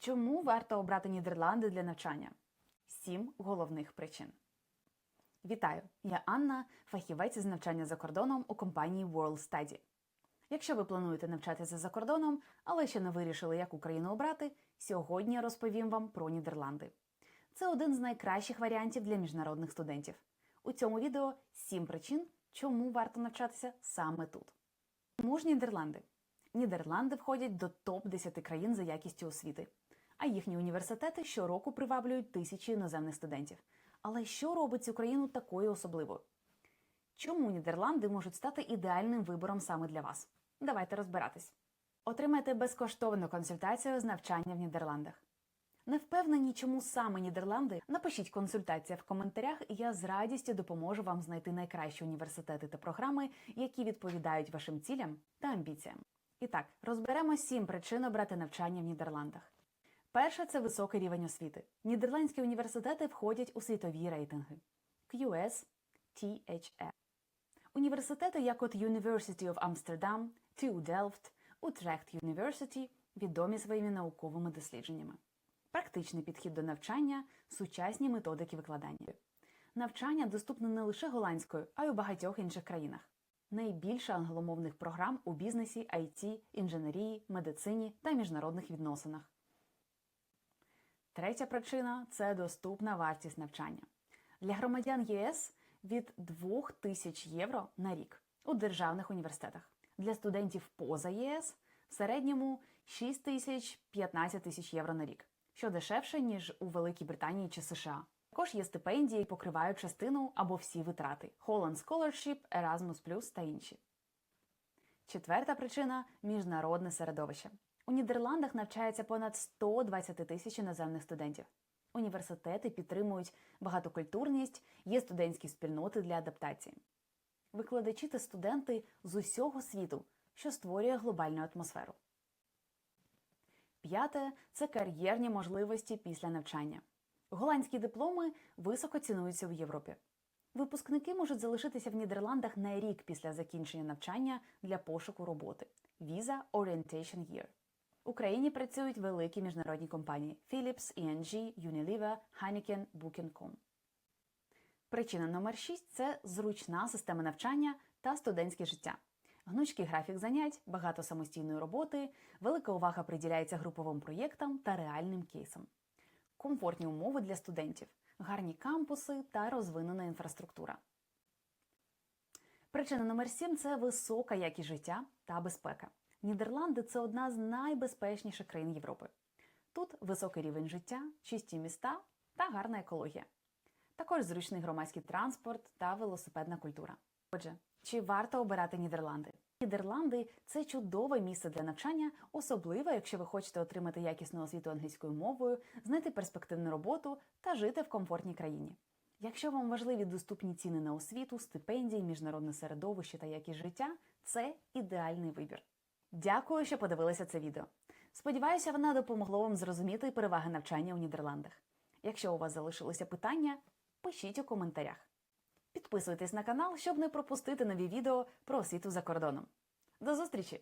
Чому варто обрати Нідерланди для навчання? Сім головних причин. Вітаю! Я Анна, фахівець із навчання за кордоном у компанії World Study. Якщо ви плануєте навчатися за кордоном, але ще не вирішили, яку країну обрати, сьогодні я розповім вам про Нідерланди. Це один з найкращих варіантів для міжнародних студентів. У цьому відео сім причин, чому варто навчатися саме тут. Чому ж Нідерланди? Нідерланди входять до топ-10 країн за якістю освіти, а їхні університети щороку приваблюють тисячі іноземних студентів. Але що робить цю країну такою особливою? Чому Нідерланди можуть стати ідеальним вибором саме для вас? Давайте розбиратись. Отримайте безкоштовну консультацію з навчання в Нідерландах. Не впевнені, чому саме Нідерланди? Напишіть консультація в коментарях, і я з радістю допоможу вам знайти найкращі університети та програми, які відповідають вашим цілям та амбіціям. І так, розберемо сім причин обрати навчання в Нідерландах. Перше це високий рівень освіти. Нідерландські університети входять у світові рейтинги QS, THE. Університети, як от University of Amsterdam, TU Delft, Utrecht University, відомі своїми науковими дослідженнями. Практичний підхід до навчання, сучасні методики викладання. Навчання доступне не лише голландською, а й у багатьох інших країнах. Найбільше англомовних програм у бізнесі, IT, інженерії, медицині та міжнародних відносинах. Третя причина це доступна вартість навчання. Для громадян ЄС від 2 тисяч євро на рік у державних університетах. Для студентів поза ЄС в середньому 6 тисяч 15 тисяч євро на рік, що дешевше, ніж у Великій Британії чи США. Також є стипендії, покривають частину або всі витрати Holland Scholarship, Erasmus+, та інші. Четверта причина міжнародне середовище. У Нідерландах навчається понад 120 тисяч іноземних студентів. Університети підтримують багатокультурність, є студентські спільноти для адаптації. Викладачі та студенти з усього світу, що створює глобальну атмосферу. П'яте це кар'єрні можливості після навчання. Голландські дипломи високо цінуються в Європі. Випускники можуть залишитися в Нідерландах на рік після закінчення навчання для пошуку роботи Visa Orientation Year. В Україні працюють великі міжнародні компанії Philips, ENG, Unilever, Heineken, Booking.com. Причина номер 6 – це зручна система навчання та студентське життя. Гнучкий графік занять, багато самостійної роботи, велика увага приділяється груповим проєктам та реальним кейсам. Комфортні умови для студентів, гарні кампуси та розвинена інфраструктура. Причина номер 7 – це висока якість життя та безпека. Нідерланди це одна з найбезпечніших країн Європи. Тут високий рівень життя, чисті міста та гарна екологія. Також зручний громадський транспорт та велосипедна культура. Отже, чи варто обирати Нідерланди? Нідерланди це чудове місце для навчання, особливо якщо ви хочете отримати якісну освіту англійською мовою, знайти перспективну роботу та жити в комфортній країні. Якщо вам важливі доступні ціни на освіту, стипендії, міжнародне середовище та якість життя, це ідеальний вибір. Дякую, що подивилися це відео. Сподіваюся, воно допомогло вам зрозуміти переваги навчання у Нідерландах. Якщо у вас залишилися питання, пишіть у коментарях. Підписуйтесь на канал, щоб не пропустити нові відео про освіту за кордоном. До зустрічі!